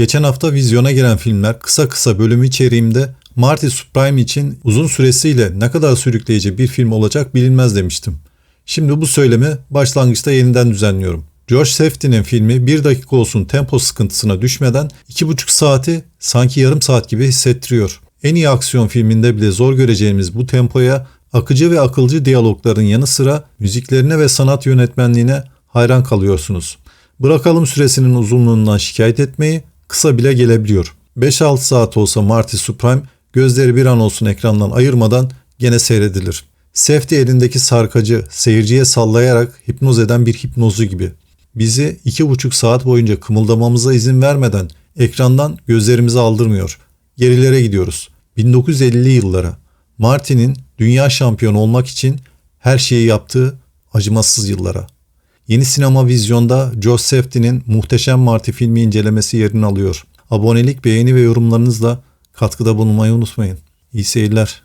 Geçen hafta vizyona giren filmler kısa kısa bölümü içeriğimde Marty Supreme için uzun süresiyle ne kadar sürükleyici bir film olacak bilinmez demiştim. Şimdi bu söylemi başlangıçta yeniden düzenliyorum. George Safdie'nin filmi bir dakika olsun tempo sıkıntısına düşmeden iki buçuk saati sanki yarım saat gibi hissettiriyor. En iyi aksiyon filminde bile zor göreceğimiz bu tempoya akıcı ve akılcı diyalogların yanı sıra müziklerine ve sanat yönetmenliğine hayran kalıyorsunuz. Bırakalım süresinin uzunluğundan şikayet etmeyi, kısa bile gelebiliyor. 5-6 saat olsa Marty Supreme gözleri bir an olsun ekrandan ayırmadan gene seyredilir. Safety elindeki sarkacı seyirciye sallayarak hipnoz eden bir hipnozu gibi. Bizi iki buçuk saat boyunca kımıldamamıza izin vermeden ekrandan gözlerimizi aldırmıyor. Gerilere gidiyoruz. 1950'li yıllara. Martin'in dünya şampiyonu olmak için her şeyi yaptığı acımasız yıllara. Yeni sinema vizyonda Joe Safdie'nin Muhteşem Marty filmi incelemesi yerini alıyor. Abonelik, beğeni ve yorumlarınızla katkıda bulunmayı unutmayın. İyi seyirler.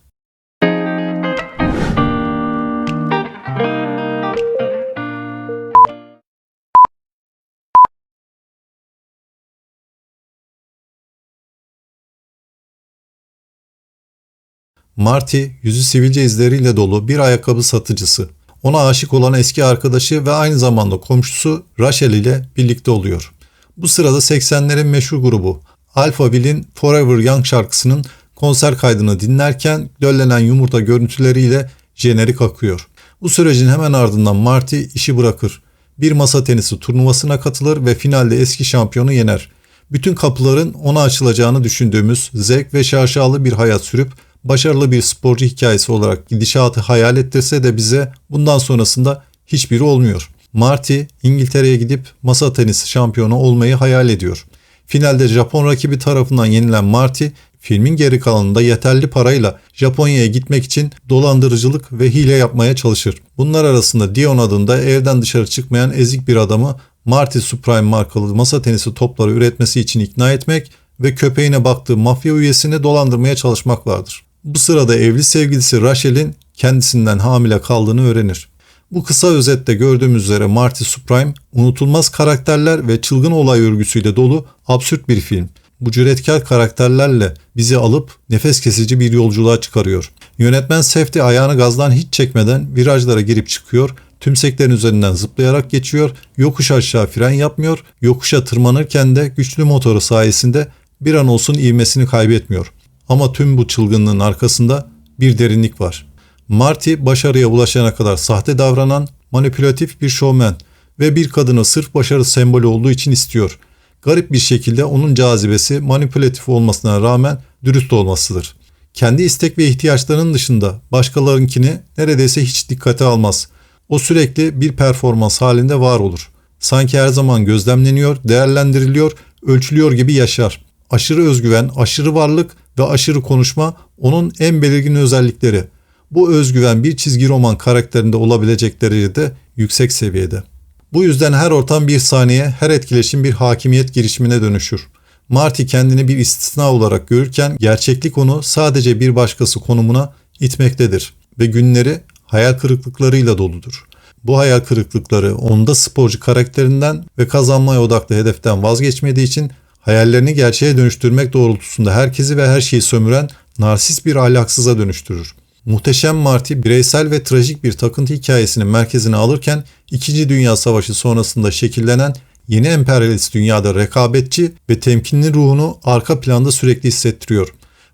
Marty yüzü sivilce izleriyle dolu bir ayakkabı satıcısı. Ona aşık olan eski arkadaşı ve aynı zamanda komşusu Rachel ile birlikte oluyor. Bu sırada 80'lerin meşhur grubu Alpha Bill'in Forever Young şarkısının konser kaydını dinlerken döllenen yumurta görüntüleriyle jenerik akıyor. Bu sürecin hemen ardından Marty işi bırakır. Bir masa tenisi turnuvasına katılır ve finalde eski şampiyonu yener. Bütün kapıların ona açılacağını düşündüğümüz zevk ve şaşalı bir hayat sürüp başarılı bir sporcu hikayesi olarak gidişatı hayal ettirse de bize bundan sonrasında hiçbiri olmuyor. Marty İngiltere'ye gidip masa tenisi şampiyonu olmayı hayal ediyor. Finalde Japon rakibi tarafından yenilen Marty filmin geri kalanında yeterli parayla Japonya'ya gitmek için dolandırıcılık ve hile yapmaya çalışır. Bunlar arasında Dion adında evden dışarı çıkmayan ezik bir adamı Marty Supreme markalı masa tenisi topları üretmesi için ikna etmek ve köpeğine baktığı mafya üyesini dolandırmaya çalışmak vardır. Bu sırada evli sevgilisi Rachel'in kendisinden hamile kaldığını öğrenir. Bu kısa özette gördüğümüz üzere Marty Supreme unutulmaz karakterler ve çılgın olay örgüsüyle dolu absürt bir film. Bu cüretkar karakterlerle bizi alıp nefes kesici bir yolculuğa çıkarıyor. Yönetmen Safety ayağını gazdan hiç çekmeden virajlara girip çıkıyor, tümseklerin üzerinden zıplayarak geçiyor, yokuş aşağı fren yapmıyor, yokuşa tırmanırken de güçlü motoru sayesinde bir an olsun ivmesini kaybetmiyor. Ama tüm bu çılgınlığın arkasında bir derinlik var. Marty başarıya ulaşana kadar sahte davranan manipülatif bir şovmen ve bir kadını sırf başarı sembolü olduğu için istiyor. Garip bir şekilde onun cazibesi manipülatif olmasına rağmen dürüst olmasıdır. Kendi istek ve ihtiyaçlarının dışında başkalarınkini neredeyse hiç dikkate almaz. O sürekli bir performans halinde var olur. Sanki her zaman gözlemleniyor, değerlendiriliyor, ölçülüyor gibi yaşar. Aşırı özgüven, aşırı varlık ve aşırı konuşma onun en belirgin özellikleri. Bu özgüven bir çizgi roman karakterinde olabilecek derecede yüksek seviyede. Bu yüzden her ortam bir saniye, her etkileşim bir hakimiyet girişimine dönüşür. Marty kendini bir istisna olarak görürken gerçeklik onu sadece bir başkası konumuna itmektedir ve günleri hayal kırıklıklarıyla doludur. Bu hayal kırıklıkları onda sporcu karakterinden ve kazanmaya odaklı hedeften vazgeçmediği için hayallerini gerçeğe dönüştürmek doğrultusunda herkesi ve her şeyi sömüren narsist bir ahlaksıza dönüştürür. Muhteşem Marty bireysel ve trajik bir takıntı hikayesinin merkezine alırken İkinci Dünya Savaşı sonrasında şekillenen yeni emperyalist dünyada rekabetçi ve temkinli ruhunu arka planda sürekli hissettiriyor.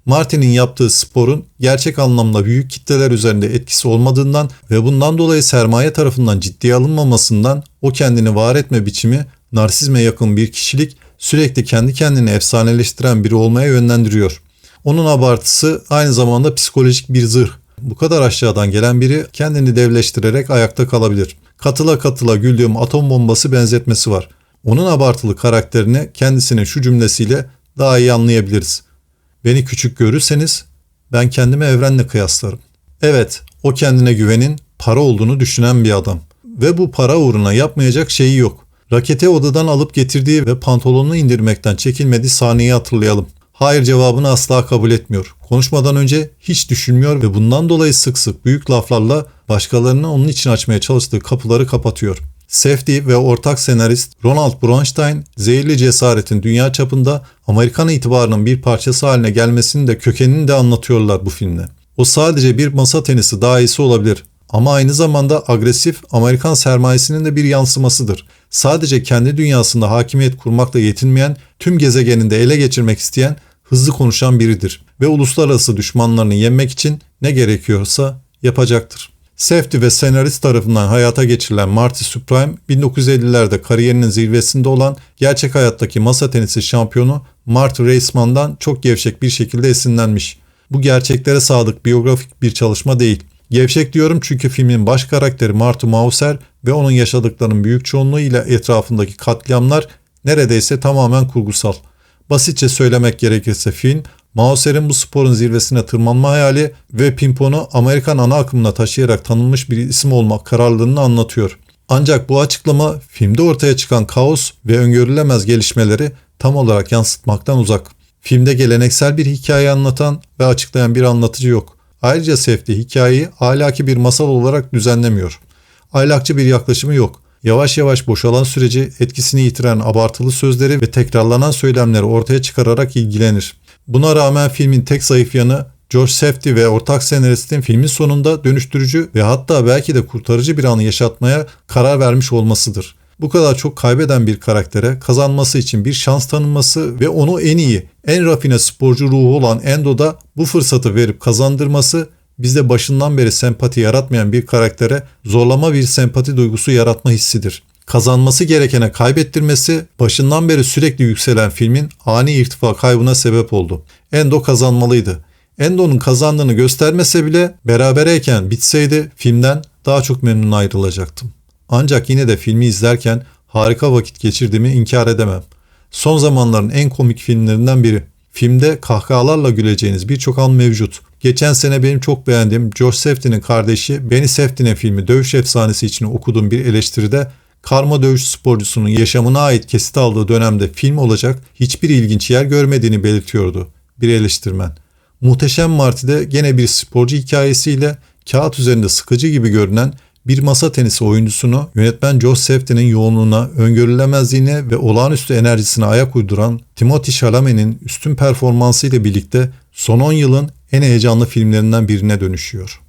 Martin'in yaptığı sporun gerçek anlamda büyük kitleler üzerinde etkisi olmadığından ve bundan dolayı sermaye tarafından ciddiye alınmamasından o kendini var etme biçimi narsizme yakın bir kişilik sürekli kendi kendini efsaneleştiren biri olmaya yönlendiriyor. Onun abartısı aynı zamanda psikolojik bir zırh. Bu kadar aşağıdan gelen biri kendini devleştirerek ayakta kalabilir. Katıla katıla güldüğüm atom bombası benzetmesi var. Onun abartılı karakterini kendisinin şu cümlesiyle daha iyi anlayabiliriz. Beni küçük görürseniz ben kendimi evrenle kıyaslarım. Evet, o kendine güvenin, para olduğunu düşünen bir adam. Ve bu para uğruna yapmayacak şeyi yok. Rakete odadan alıp getirdiği ve pantolonunu indirmekten çekinmediği sahneyi hatırlayalım. Hayır cevabını asla kabul etmiyor. Konuşmadan önce hiç düşünmüyor ve bundan dolayı sık sık büyük laflarla başkalarını onun için açmaya çalıştığı kapıları kapatıyor. Safety ve ortak senarist Ronald Bronstein, zehirli cesaretin dünya çapında Amerikan itibarının bir parçası haline gelmesinin de kökenini de anlatıyorlar bu filmde. O sadece bir masa tenisi daha iyisi olabilir ama aynı zamanda agresif Amerikan sermayesinin de bir yansımasıdır. Sadece kendi dünyasında hakimiyet kurmakla yetinmeyen, tüm gezegeninde ele geçirmek isteyen, hızlı konuşan biridir ve uluslararası düşmanlarını yenmek için ne gerekiyorsa yapacaktır. Safety ve senarist tarafından hayata geçirilen Marty Supreme, 1950'lerde kariyerinin zirvesinde olan gerçek hayattaki masa tenisi şampiyonu Marty Reisman'dan çok gevşek bir şekilde esinlenmiş. Bu gerçeklere sadık biyografik bir çalışma değil. Gevşek diyorum çünkü filmin baş karakteri Marty Mauser ve onun yaşadıklarının büyük çoğunluğu ile etrafındaki katliamlar neredeyse tamamen kurgusal. Basitçe söylemek gerekirse film Mauser'in bu sporun zirvesine tırmanma hayali ve pimponu Amerikan ana akımına taşıyarak tanınmış bir isim olmak kararlılığını anlatıyor. Ancak bu açıklama filmde ortaya çıkan kaos ve öngörülemez gelişmeleri tam olarak yansıtmaktan uzak. Filmde geleneksel bir hikaye anlatan ve açıklayan bir anlatıcı yok. Ayrıca Sefti hikayeyi ahlaki bir masal olarak düzenlemiyor. Aylakçı bir yaklaşımı yok. Yavaş yavaş boşalan süreci etkisini yitiren abartılı sözleri ve tekrarlanan söylemleri ortaya çıkararak ilgilenir. Buna rağmen filmin tek zayıf yanı George Safdie ve ortak senaristin filmin sonunda dönüştürücü ve hatta belki de kurtarıcı bir anı yaşatmaya karar vermiş olmasıdır. Bu kadar çok kaybeden bir karaktere kazanması için bir şans tanınması ve onu en iyi, en rafine sporcu ruhu olan Endo'da bu fırsatı verip kazandırması bizde başından beri sempati yaratmayan bir karaktere zorlama bir sempati duygusu yaratma hissidir. Kazanması gerekene kaybettirmesi başından beri sürekli yükselen filmin ani irtifa kaybına sebep oldu. Endo kazanmalıydı. Endo'nun kazandığını göstermese bile berabereyken bitseydi filmden daha çok memnun ayrılacaktım. Ancak yine de filmi izlerken harika vakit geçirdiğimi inkar edemem. Son zamanların en komik filmlerinden biri. Filmde kahkahalarla güleceğiniz birçok an mevcut. Geçen sene benim çok beğendiğim Josh Safdie'nin kardeşi Benny Safdie'nin filmi Dövüş Efsanesi için okuduğum bir eleştiride karma dövüş sporcusunun yaşamına ait kesit aldığı dönemde film olacak hiçbir ilginç yer görmediğini belirtiyordu bir eleştirmen. Muhteşem Marti'de gene bir sporcu hikayesiyle kağıt üzerinde sıkıcı gibi görünen bir masa tenisi oyuncusunu yönetmen Josh Safdie'nin yoğunluğuna, öngörülemezliğine ve olağanüstü enerjisine ayak uyduran Timothy Chalamet'in üstün performansı ile birlikte son 10 yılın en heyecanlı filmlerinden birine dönüşüyor.